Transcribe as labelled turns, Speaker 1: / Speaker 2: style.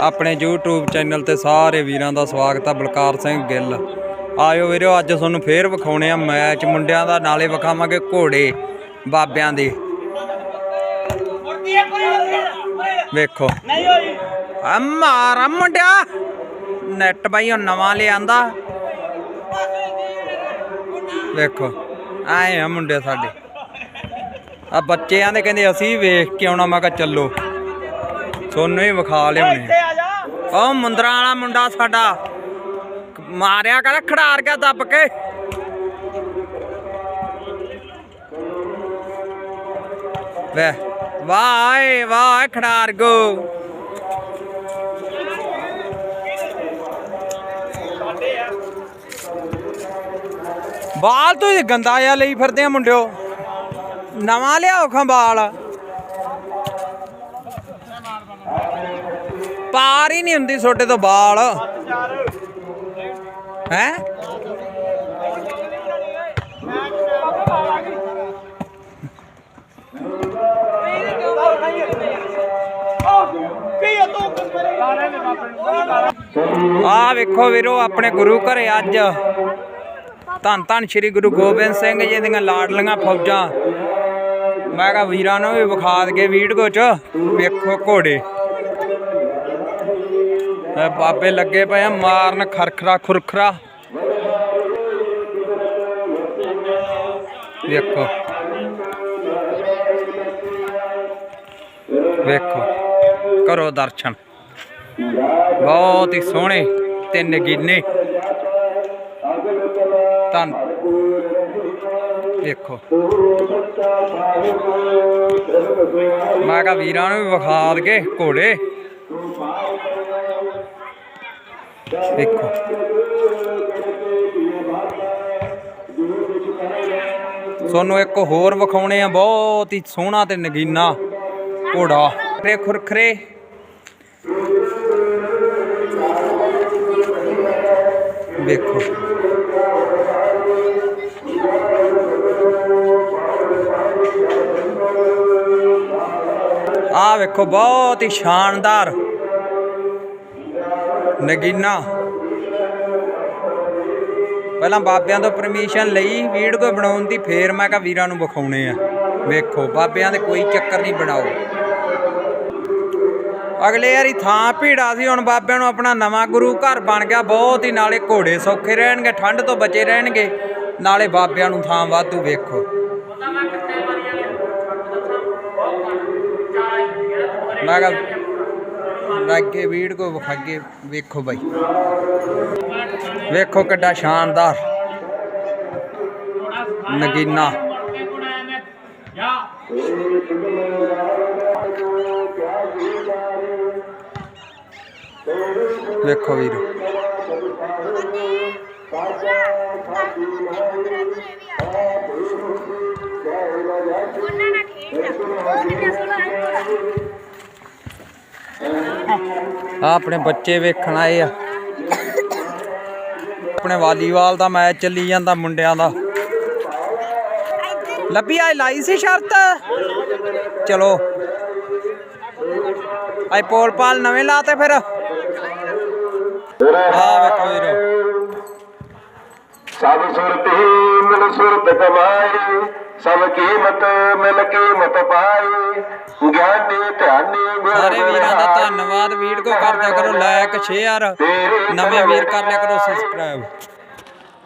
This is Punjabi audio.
Speaker 1: ਆਪਣੇ YouTube ਚੈਨਲ ਤੇ ਸਾਰੇ ਵੀਰਾਂ ਦਾ ਸਵਾਗਤ ਆ, ਬਲਕਾਰ ਸਿੰਘ ਗਿੱਲ। ਆਇਓ ਵੀਰੋ, ਅੱਜ ਤੁਹਾਨੂੰ ਫੇਰ ਵਿਖਾਉਣੇ ਆ ਮੈਚ। ਮੁੰਡਿਆਂ ਦਾ ਨਾਲੇ ਵਿਖਾਵਾਂਗੇ ਘੋੜੇ ਬਾਬਿਆਂ ਦੇ। ਵੇਖੋ। ਆ ਮਾਰਾ ਮੁੰਡਿਆ! ਨੈਟ ਬਾਈ, ਉਹ ਨਵਾਂ ਲਿਆਂਦਾ। ਵੇਖੋ ਆਏ ਆ ਮੁੰਡੇ ਸਾਡੇ। ਆ ਬੱਚਿਆਂ ਦੇ ਕਹਿੰਦੇ ਅਸੀਂ ਵੇਖ ਕੇ ਆਉਣਾ, ਮੈਂ ਕਿਹਾ ਚੱਲੋ। ਤੁਹਾਨੂੰ ਹੀ ਵਿਖਾ ਲਿਆਉਣੇ ਉਹ ਮੁੰਦਰਾਂ ਵਾਲਾ ਮੁੰਡਾ ਸਾਡਾ। ਮਾਰਿਆ ਕਰ ਖੜਾਰ ਗਿਆ ਦੱਬ ਕੇ। ਵੇ ਵਾਹ ਏ ਵਾਹ ਖੜਾਰ ਗੋ। ਬਾਲ ਤੁਸੀਂ ਗੰਦਾ ਜਿਹਾ ਲਈ ਫਿਰਦੇ ਆ ਮੁੰਡਿਓ। ਨਵਾਂ ਲਿਆਓ ਖਾਂ ਪਾਰ ਹੀ ਨਹੀਂ ਹੁੰਦੀ ਛੋਟੇ ਤੋਂ ਬਾਲ। ਹੈ? ਆ ਵੇਖੋ ਵੀਰੋ, ਆਪਣੇ ਗੁਰੂ ਘਰੇ ਅੱਜ ਧੰਨ ਧੰਨ ਸ੍ਰੀ ਗੁਰੂ ਗੋਬਿੰਦ ਸਿੰਘ ਜੀ ਦੀਆਂ ਲਾਡਲੀਆਂ ਫੌਜਾਂ। ਮੈਂ ਕਿਹਾ ਵੀਰਾਂ ਨੂੰ ਵੀ ਵਿਖਾ ਦਗੇ ਵੀਡੀਓ ਚ। ਵੇਖੋ ਘੋੜੇ। ਬਾਬੇ ਲੱਗੇ ਪਏ ਆ, ਮਾਰਨ ਖਰਖਰਾ ਖੁਰਖਰਾ। ਵੇਖੋ ਵੇਖੋ ਕਰੋ ਦਰਸ਼ਨ। ਬਹੁਤ ਹੀ ਸੋਹਣੇ ਤੇ ਨਗੀਨੇ ਧੰਨ ਵੇਖੋ ਮੈਂ ਕਿਹਾ ਵੀਰਾਂ ਨੂੰ ਵੀ ਵਿਖਾ ਦਗੇ ਘੋੜੇ। ਵੇਖੋ ਤੁਹਾਨੂੰ ਇੱਕ ਹੋਰ ਵਿਖਾਉਣੇ ਆ, ਬਹੁਤ ਹੀ ਸੋਹਣਾ ਤੇ ਨਗੀਨਾ ਘੋੜਾ। ਤੇ ਖੁਰਖਰੇ ਵੇਖੋ। ਆ ਵੇਖੋ, ਬਹੁਤ ਹੀ ਸ਼ਾਨਦਾਰ। ਨਗੀਨਾ। ਪਹਿਲਾਂ ਬਾਬਿਆਂ ਤੋਂ ਪਰਮਿਸ਼ਨ ਲਈ ਵੀਡੀਓ ਬਣਾਉਣ ਦੀ ਫੇਰ ਮੈਂ ਕਿਹਾ ਵੀਰਾਂ ਨੂੰ ਵਿਖਾਉਣੇ ਆ। ਵੇਖੋ ਬਾਬਿਆਂ ਦੇ ਕੋਈ ਚੱਕਰ ਨਹੀਂ ਬਣਾਓ। ਅਗਲੇ ਵਾਰੀ ਥਾਂ ਭੀੜਾ ਸੀ ਹੁਣ ਬਾਬਿਆਂ ਨੂੰ ਆਪਣਾ ਨਵਾਂ ਗੁਰੂ ਘਰ ਬਣ ਗਿਆ। ਬਹੁਤ ਹੀ ਨਾਲੇ ਘੋੜੇ ਸੌਖੇ ਰਹਿਣਗੇ ਠੰਡ ਤੋਂ ਬਚੇ ਰਹਿਣਗੇ। ਨਾਲੇ ਬਾਬਿਆਂ ਨੂੰ ਥਾਂ ਵਾਧੂ ਵੇਖੋ। ਮੈਂ ਕਿਹਾ ਲੱਗੇ ਵੀਡੀਓ ਵਿਖਾਗੇ, ਵੇਖੋ ਬਾਈ। ਵੇਖੋ ਕਿੱਡਾ ਸ਼ਾਨਦਾਰ ਨਗੀਨਾ। ਵੇਖੋ ਵੀਰ।
Speaker 2: ਉਹਨਾਂ ਨਾਲ ਖੇਡ ਉਹ ਕਿੰਨਾ ਸੋਹਣਾ
Speaker 1: ਆ ਆਪਣੇ ਬੱਚੇ ਵੇਖਣ ਆਏ ਆ। ਆਪਣੇ ਵਾਲੀਬਾਲ ਦਾ ਮੈਚ ਚੱਲੀ ਜਾਂਦਾ ਮੁੰਡਿਆਂ ਦਾ। ਲੱਭੀ ਆ ਲਾਈ ਸੀ ਸ਼ਰਤ? ਚਲੋ। ਆਈ ਪੋਲ ਪਾਲ ਨਵੇਂ ਲਾਤੇ ਫਿਰ। ਆ ਵੇਖੋ ਵੀਰੋ।
Speaker 3: ਸਭ ਸੁਰਤ ਹੀ ਮਿਲ ਸੁਰਤ ਕਮਾਈ ਸਭ ਕੀਮਤ ਮਿਲ ਕੀਮਤ ਪਾਈ ਗਿਆਨੀ ਧਿਆਨੀ ਗੁਰ
Speaker 1: ਸਾਰੇ ਵੀਰਾਂ ਦਾ ਧੰਨਵਾਦ ਵੀਡੀਓ ਕਰਦਿਆ ਕਰੋ ਲਾਇਕ ਸ਼ੇਅਰ ਨਵੇਂ ਵੀਰ ਕਰ ਲਿਆ ਕਰੋ ਸਬਸਕ੍ਰਾਈਬ